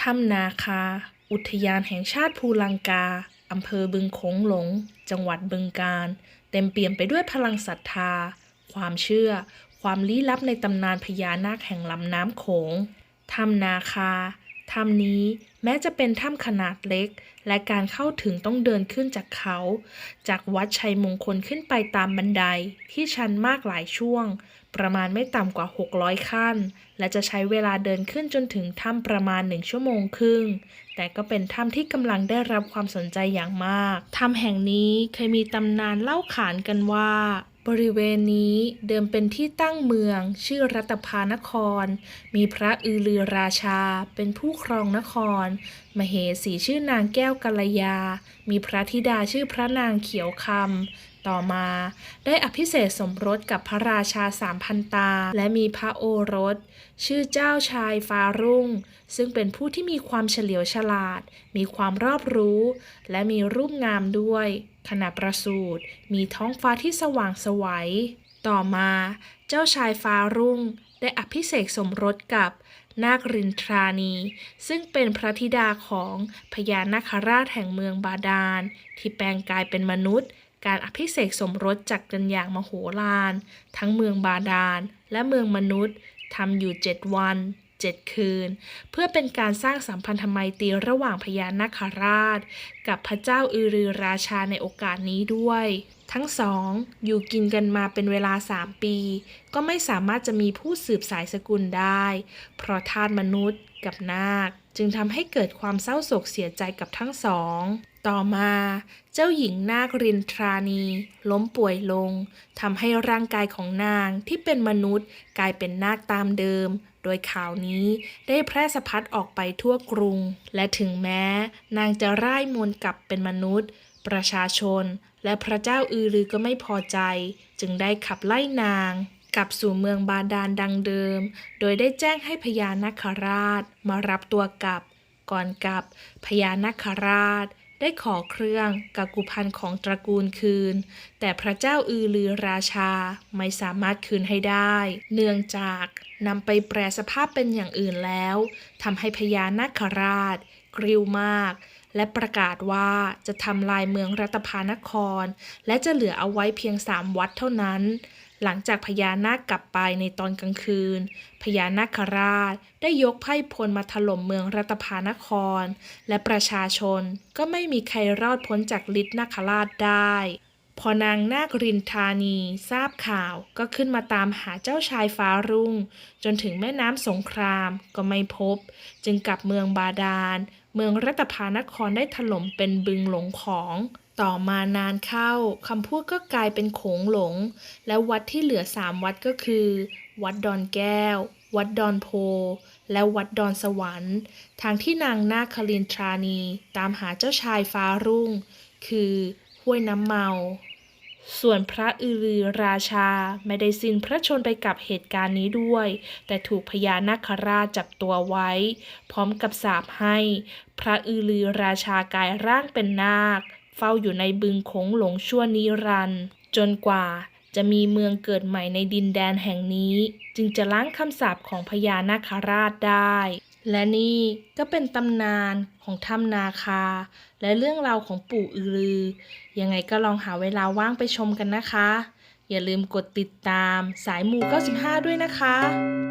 ถ้ำนาคา อุทยานแห่งชาติภูลังกา อำเภอบึงโขงหลง จังหวัดบึงกาฬ เต็มเปี่ยมไปด้วยพลังศรัทธา ความเชื่อ ความลี้ลับในตำนานพญานาคแห่งลำน้ำโขง ถ้ำนาคา ถ้ำนี้แม้จะเป็นถ้ำขนาดเล็ก และการเข้าถึงต้องเดินขึ้นจากเขา จากวัดชัยมงคลขึ้นไปตามบันไดที่ชันมากหลายช่วง ประมาณไม่ต่ำกว่า 600 ขั้น และจะใช้เวลาเดินขึ้นจนถึงถ้ำประมาณ1ชั่วโมงครึ่ง แต่ก็เป็นถ้ำที่กำลังได้รับความสนใจอย่างมาก ถ้ำแห่งนี้เคยมีตำนานเล่าขานกันว่า บริเวณนี้เดิมเป็นที่ตั้งเมือง ชื่อรัตภานคร มีพระอือลือราชา เป็นผู้ครองนคร มเหสีชื่อนางแก้วกัลยา มีพระธิดาชื่อพระนางเขียวคำต่อมา ได้อภิเษกสมรสกับพระราชาสามพันตา และมีพระโอรส ชื่อเจ้าชายฟ้ารุ่ง ซึ่งเป็นผู้ที่มีความเฉลียวฉลาด มีความรอบรู้ และมีรูปงามด้วย ขณะประสูติมีท้องฟ้าที่สว่างไสวัย ต่อมาเจ้าชายฟ้ารุ่งได้อภิเษกสมรสกับนาครินทรานี ซึ่งเป็นพระธิดาของพญานาคราชแห่งเมืองบาดาล ที่แปลงกายเป็นมนุษย์ การอภิเษกสมรสจัดกันอย่างมโหฬารทั้งเมืองบาดาลและเมืองมนุษย์ทำอยู่เจ็ดวัน เจ็ดคืน เพื่อเป็นการสร้างสัมพันธไมตรีระหว่างพญานาคราช กับพระเจ้าอือรือราชาในโอกาสนี้ด้วย ทั้งสอง อยู่กินกันมาเป็นเวลาสามปี ก็ไม่สามารถจะมีผู้สืบสายสกุลได้ เพราะทาสมนุษย์กับนาค จึงทำให้เกิดความเศร้าโศกเสียใจกับทั้งสองต่อมา เจ้าหญิงนาครินทรานี ล้มป่วยลงทำให้ร่างกายของนางที่เป็นมนุษย์กลายเป็นนาคตามเดิม โดยข่าวนี้ได้แพร่สะพัดออกไปทั่วกรุง และถึงแม้นางจะร่ายมนต์กลับเป็นมนุษย์ ประชาชน และพระเจ้าอือรือก็ไม่พอใจ จึงได้ขับไล่นางกลับสู่เมืองบาดาลดังเดิม โดยได้แจ้งให้พญานาคราช มารับตัวกลับ ก่อนกลับพญานาคราช ได้ขอเครื่องกักุพันธ์ของตระกูลคืน แต่พระเจ้าอือลือราชาไม่สามารถคืนให้ได้ เนื่องจากนำไปแปลสภาพเป็นอย่างอื่นแล้วทำให้พญานาคราช กริ้วมาก และประกาศว่าจะทำลายเมืองรัตภานคร และจะเหลือเอาไว้เพียงสามวัดเท่านั้น หลังจากพญานาคกลับไปในตอนกลางคืน พญานาคราชได้ยกไพ่พลมาถล่มเมืองรัตภานคร และประชาชนก็ไม่มีใครรอดพ้นจากฤทธิ์นาคราชได้ พอนางนาครินทานีทราบข่าวก็ขึ้นมาตามหาเจ้าชายฟ้ารุ่ง จนถึงแม่น้ำสงครามก็ไม่พบ จึงกลับเมืองบาดาล เมืองรัตภานครได้ถล่มเป็นบึงหลงของ ต่อมานานเข้าคำพูดก็กลายเป็นโขงหลง และวัดที่เหลือสามวัดก็คือ วัดดอนแก้ว วัดดอนโพ และวัดดอนสวรรค์ ทางที่นางนาคลินทรานีตามหาเจ้าชายฟ้ารุ่ง คือห้วยน้ำเมา ส่วนพระอือรือราชาไม่ได้สิ้นพระชนไปกับเหตุการณ์นี้ด้วย แต่ถูกพญานาคราชจับตัวไว้ พร้อมกับสาปให้ พระอือรือราชากายร่างเป็นนาค เฝ้าอยู่ในบึงโขงหลงชั่วนิรันดร์จนกว่าจะมีเมืองเกิดใหม่ในดินแดนแห่งนี้ จึงจะล้างคำสาปของพญานาคราชได้ และนี่ก็เป็นตำนานของถ้ำนาคา และเรื่องราวของปู่อือรือ ยังไงก็ลองหาเวลาว่างไปชมกันนะคะ อย่าลืมกดติดตามสายหมู่ 95 ด้วยนะคะ